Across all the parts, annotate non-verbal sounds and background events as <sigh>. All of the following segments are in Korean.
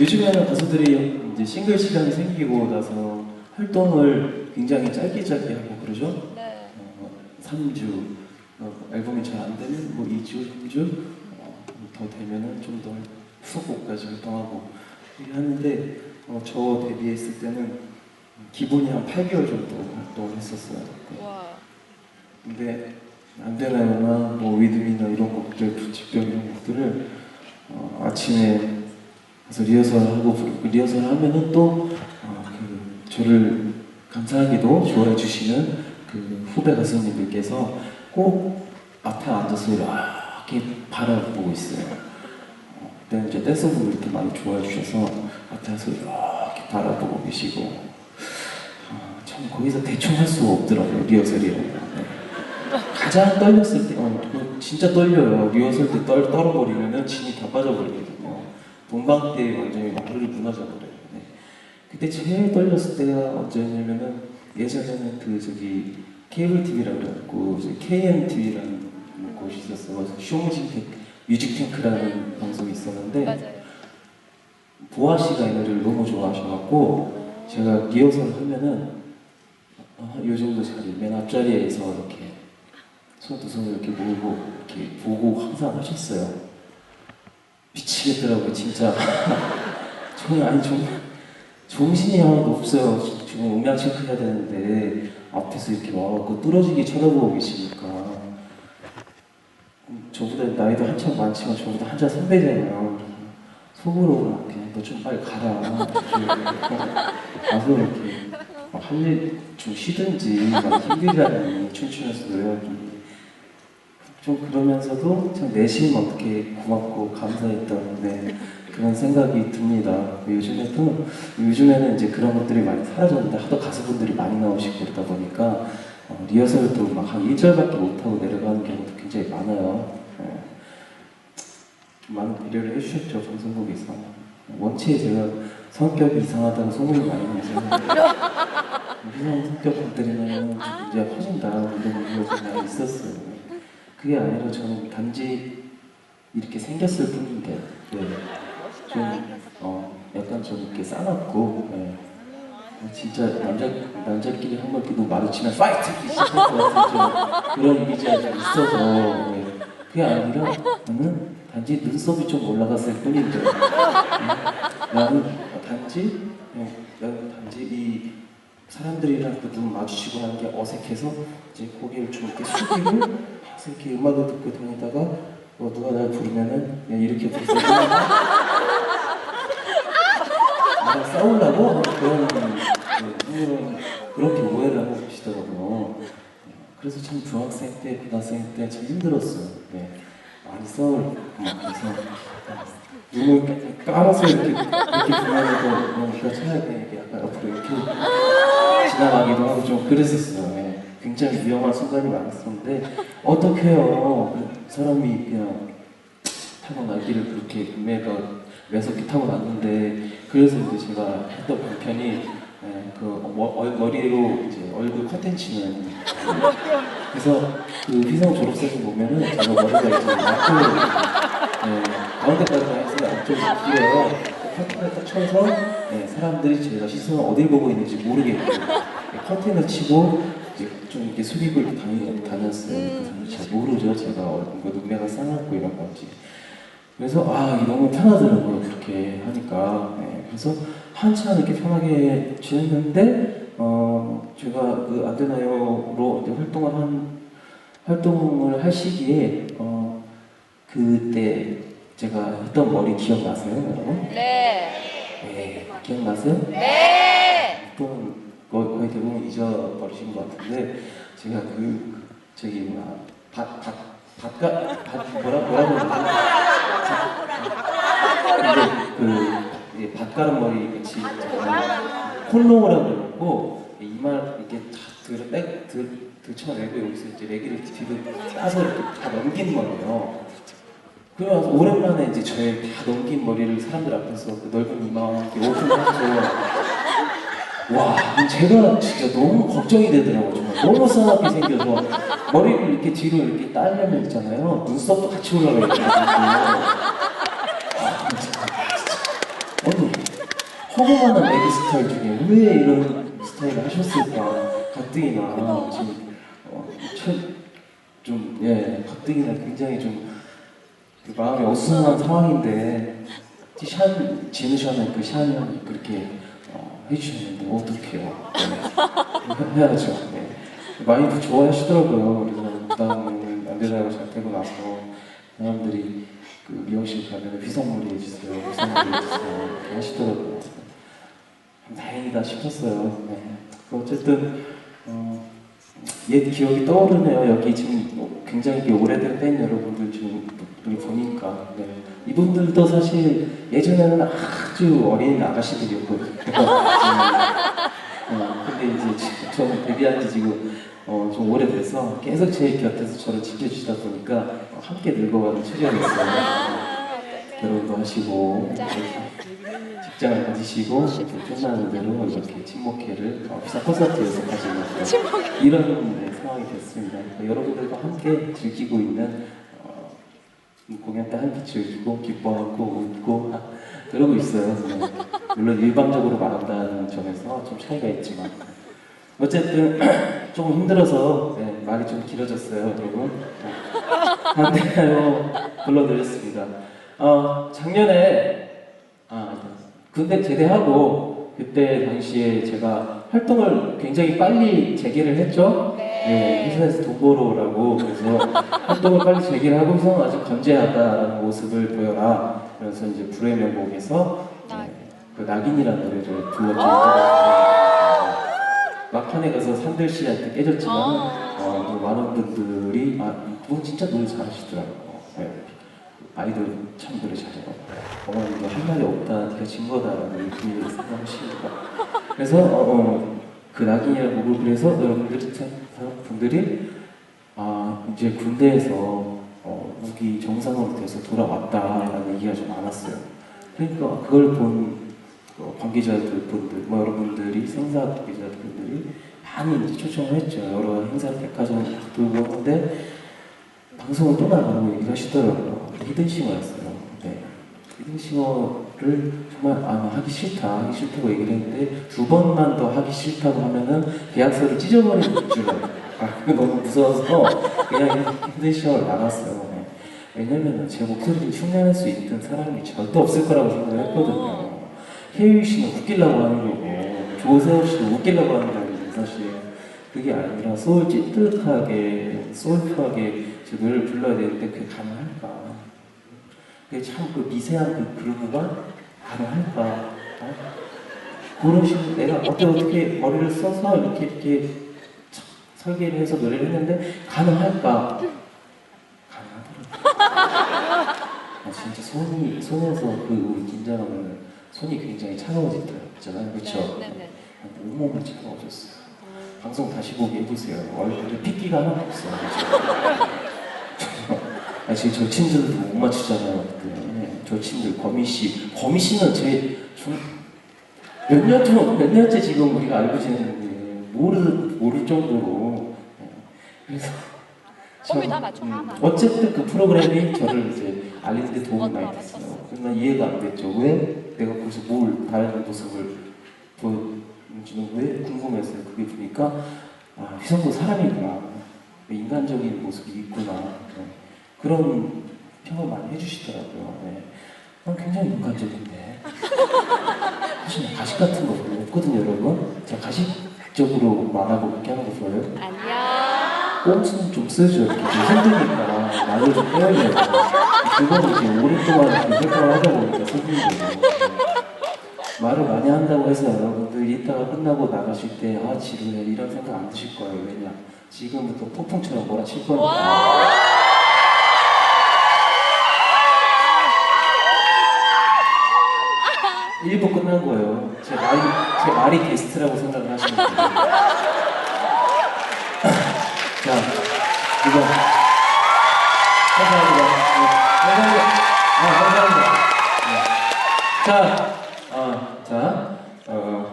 요즘에는 가수들이 이제 싱글 시장이 생기고 나서 활동을 굉장히 짧게 짧게 하고 그러죠. 네. 어, 3주 어, 앨범이 잘 안 되면 뭐 2주, 3주 어, 더 되면은 좀 더 후속곡까지 활동하고 하는데 어, 저 데뷔했을 때는 기본이 한 8개월 정도 활동을 했었어요. 네. 와. 근데 안 되나요나 뭐 위드미나 이런 곡들 부집병 이런 곡들을 어, 아침에 가서 리허설하고 부- 리허설 하면은 또 어, 그 저를 감사하게도 좋아해 주시는 그 후배 가수님들께서 꼭 앞에 앉아서 이렇게 바라보고 있어요. 어, 그때는 이제 댄서분들 이렇게 많이 좋아해 주셔서 앞에 와서 이렇게 바라보고 계시고 아, 참 거기서 대충 할 수가 없더라고요 리허설이라고. 네. 가장 떨렸을 때, 어, 그 진짜 떨려요. 리허설 때 떨, 떨어버리면은 진이 다 빠져버리거든요. 본방 때 완전히 마루를 무너져버려요. 네. 그때 제일 떨렸을 때가 언제냐면은 예전에는 그 저기 케이블 TV라고 그래갖고 이제 KM TV라는 곳이. 그래서 쇼뮤직 뮤직 탱크라는 방송이 있었는데 맞아요. 보아 씨가 이 노래를 너무 좋아하셔갖고 제가 리허설 하면은 어, 요 정도 자리 맨 앞자리에서 이렇게 손두 손을 이렇게 모으고 이렇게 보고 항상 하셨어요. 미치겠더라고요 진짜. <laughs> 저는 아니 좀 정신이 하나도 없어요. 지금 음향 체크해야 되는데 앞에서 이렇게 와갖고 뚫어지게 쳐다보고 계시니까 음, 저보다 나이도 한참 많지만 저보다 한살 선배잖아요. 속으로 그냥 너 좀 빨리 가라. 가서 이렇게 할일 좀 쉬든지 막 힘들다니 춤추면서 노래하기 좀 그러면서도 참 내심 어떻게 고맙고 감사했던 네, 그런 생각이 듭니다. 요즘에도 요즘에는 이제 그런 것들이 많이 사라졌는데 하도 가수분들이 많이 나오시고 그러다 보니까 어, 리허설도 막 한 1절밖에 못하고 내려가는 경우도 굉장히 많아요. 네. 많은 배려를 해주셨죠 방송국에서 원체 제가 성격이 이상하다고 소문이 많이 나서 이상 성격 분들이면 이제 이런 얘기가 좀 많이 있었어요 그게 아니라 저는 단지 이렇게 생겼을 뿐인데 네. 좀 어, 약간 좀 이렇게 싸납고 네. 진짜 남자 남자끼리 한번 이렇게 마주치면 파이트 이렇게 시작할 것 같은 좀 그런 이미지가 좀 있어서 네. 그게 아니라 나는 단지 눈썹이 좀 올라갔을 뿐인데 네. 나는 단지 네, 나는 단지 이 사람들이랑 그눈 마주치고 하는 게 어색해서 이제 고개를 좀 이렇게 숙이고 <laughs> 이렇게 음악을 듣고 다니다가 어, 누가 날 부르면은 그냥 이렇게 부르고 <laughs> 나랑 싸우려고 그런 네, 그런 그렇게 오해를 하고 계시더라고요. 그래서 참 중학생 때, 고등학생 때 참 힘들었어요. 네. 많이 싸울 그래서 눈을 깔아서 이렇게 이렇게 그냥 우리가 차라리 그냥 이렇게 약간 앞으로 이렇게 지나가기도 하고 좀 그랬었어요. 네. 굉장히 위험한 순간이 많았었는데 어떻게 해요? 그 사람이 그냥 타고 나기를 그렇게 매가 매섭게 타고 났는데 그래서 이제 제가 했던 방편이 네, 그 머, 얼- 머리로 이제 얼굴 컨텐츠는 <laughs> 그래서 그 희성 졸업사진 보면은 제가 머리가 이제 앞으로 네, 가운데까지 해서 안쪽으로 길어요. 커튼을 딱 쳐서 네, 사람들이 제가 시선을 어딜 보고 있는지 모르겠고 네, 커튼을 치고 이제 좀 이렇게 이렇게 다니, 다녔어요. 그래서 잘 모르죠. 제가 어, 그 눈매가 싸놨고 이런 건지. 그래서 아 너무 편하더라고요 그렇게 하니까 네, 그래서 한참 이렇게 편하게 지냈는데 어 제가 그 안되나요로 활동을 한 활동을 할 시기에 어 그때 제가 했던 머리 기억나세요 여러분? 네. 네 기억나세요? 네. 보통 거의, 거의 대부분 잊어버리신 것 같은데 제가 그 저기 뭐야 밭밭 밭가 밭 뭐라 뭐라고 그러지? 그 이제 밭가른 머리 같이 콜롱이라고 그래갖고 이말 이렇게 다 들어 백 들, 들쳐내고 여기서 이제 레기를 뒤로 따서 이렇게 다 넘기는 거예요. 그래서 오랜만에 이제 저의 다 넘긴 머리를 사람들 앞에서 그 넓은 이마와 함께 오픈해서 와, 제가 진짜 너무 걱정이 되더라고요. 정말 너무 싸납게 생겨서 머리를 이렇게 뒤로 이렇게 따려면 있잖아요. 눈썹도 같이 올라가 진짜. 아니, 허무만한 애기 스타일 중에 왜 이런 스타일을 하셨을까 가뜩이나 지금 어, 좀 예, 가뜩이나 굉장히 좀 그 마음이 어수선한 상황인데 샤 지으셔는 그 형이 그렇게 어, 해주셨는데 어떡해요 네. 해야죠 네. 많이들 좋아하시더라고요 그래서 그다음에는 안 되다가 잘 되고 나서 사람들이 그 미용실 가면 휘성머리 해주세요 휘성머리 해주세요 이렇게 하시더라고요 참 다행이다 싶었어요 네. 그 어쨌든 어, 옛 기억이 떠오르네요. 여기 지금 뭐 굉장히 오래된 팬 여러분들 지금 보니까 네. 이분들도 사실 예전에는 아 주 어린 아가씨들이었거든요. 어, 근데 이제 저는 데뷔한 지 지금 어, 좀 오래돼서 계속 제 곁에서 저를 지켜주시다 보니까 어, 함께 늙어가는 체력이 있어요. 결혼도 하시고 직장을 가지시고 끝나는 대로 이렇게 친목회를 어, 비사 콘서트에서 가지고 이런 네, 상황이 됐습니다. 그러니까 여러분들과 함께 즐기고 있는 어, 이 공연 때 함께 즐기고 기뻐하고 웃고 아, 그러고 있어요. 네. 물론 일방적으로 말한다는 점에서 좀 차이가 있지만 어쨌든 <clears throat> 조금 힘들어서 네, 말이 좀 길어졌어요, 여러분. 한대로 불러드렸습니다. 어, 작년에 아, 군대 제대하고 그때 당시에 제가 활동을 굉장히 빨리 재개를 했죠. 네, 회사에서 돈 벌어오라고 그래서 활동을 빨리 재개를 하고서 아주 건재하다는 모습을 보여라. 그래서 이제 불의 명곡에서 네, 그 낙인이라는 노래를 불렀죠. 막판에 가서 산들 씨한테 깨졌지만 어, 또 많은 분들이 아, 이분 진짜 노래 잘하시더라고요. 네. 아이들 참 노래 잘해요. 어머니도 한 말이 없다, 네가 진 거다라는 의미를 생각하시니까. 그래서 어, 어, 그 낙인이라는 곡을 그래서 여러분들이 참 분들이 아 이제 군대에서 어, 무기 정상으로 돼서 돌아왔다라는 얘기가 좀 많았어요. 그러니까 그걸 본 어, 관계자들 분들, 뭐 여러분들이 생사 관계자들 분들이 많이 이제 초청을 했죠. 여러 행사 백화점을 딱 돌고 하는데 방송을 또 나가라고 얘기를 하시더라고요. 히든싱어였어요. 네. 히든싱어를 정말 아, 하기 싫다, 하기 싫다고 얘기를 했는데 두 번만 더 하기 싫다고 하면은 계약서를 찢어버리는 줄 알아요. 아, 너무 무서워서 그냥 히든싱어를 나갔어요. 네. 왜냐면은 제 목소리를 흉내낼 수 있는 사람이 절대 없을 거라고 생각을 했거든요. 혜유 씨는 웃기려고 하는 거고 조세호 씨도 웃기려고 하는 거거든요, 사실. 그게 아니라 소울 찌뜻하게, 소울풀하게 제 노래를 불러야 되는데 그게 가능할까? 그게 참 그 미세한 그 그루브가 가능할까? 어? 그런 식으로 내가 어떻게 어떻게 머리를 써서 이렇게 이렇게 참 설계를 해서 노래를 했는데 가능할까? 가능하더라고요. 아, 진짜 손이 손에서 그 우리 긴장하면 손이 굉장히 차가워지더라고요, 그렇죠? 네네. 온몸이 차가워졌어요. 방송 다시 보기 해보세요. 얼굴에 핏기가 하나도 없어요. <laughs> 아, 지금 절친들도 못 맞추잖아요. 네, 절친들 거미 씨, 거미 씨는 제 몇년 전, 몇 년째 지금 우리가 알고 지내는데 모르 모를 정도로. 네, 그래서 참, 다 맞춰, 다 맞춰. 어쨌든 그 프로그램이 저를 이제 알리는 데 도움이 많이 됐어요. 그러나 이해가 안 됐죠. 왜 내가 거기서 뭘 다른 모습을 보여주는 왜 궁금했어요. 그게 보니까 아, 휘성도 사람이구나. 인간적인 모습이 있구나. 네. 그런 평을 많이 해주시더라고요. 네. 난 굉장히 인간적인데. <laughs> 사실 가식 같은 거 없거든요, 여러분. 제가 가식적으로 말하고 그렇게 하는 거 좋아요? 안녕. 꼼수는 좀 쓰죠. 이렇게 좀 힘드니까 말을 좀 빼야 돼요. 그거는 이렇게 오랫동안 이렇게 활동을 하다 보니까 선생님들 말을 많이 한다고 해서 여러분들 이따가 끝나고 나가실 때 아 지루해 이런 생각 안 드실 거예요. 왜냐 지금부터 폭풍처럼 몰아칠 거니까. 일부 끝난 거예요. 제 말이 제 말이 게스트라고 생각을 하시면 돼요. 자, 이거. 감사합니다. 네, 감사합니다. 아, 감사합니다. 네. 자, 어, 자, 어.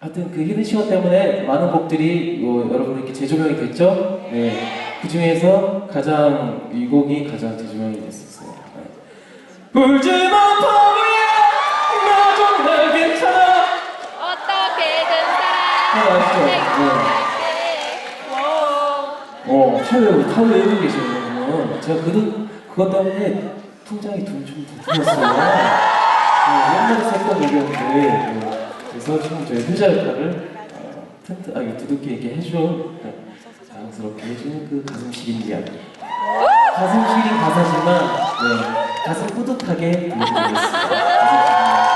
하여튼 그 히든 시간 때문에 많은 곡들이 뭐 여러분들께 재조명이 됐죠? 네. 그 중에서 가장, 이 곡이 가장 재조명이 됐었어요. 네. 울지마, 범이야! 나좀 괜찮아! 어떻게든 살아! 타고 외우고 계시면 제가 그, 그것 때문에 통장에 돈이 좀더 들었어요. 어, 옛날에 썼던 얘기였는데 어, 그래서 지금 저희 효자 역할을 어, 튼튼, 아, 이 두둑이에게 해준 어, 자연스럽게 해주는 그 가슴 시린 이야기 가슴 시린 가사지만 네, 가슴 뿌듯하게 이야기.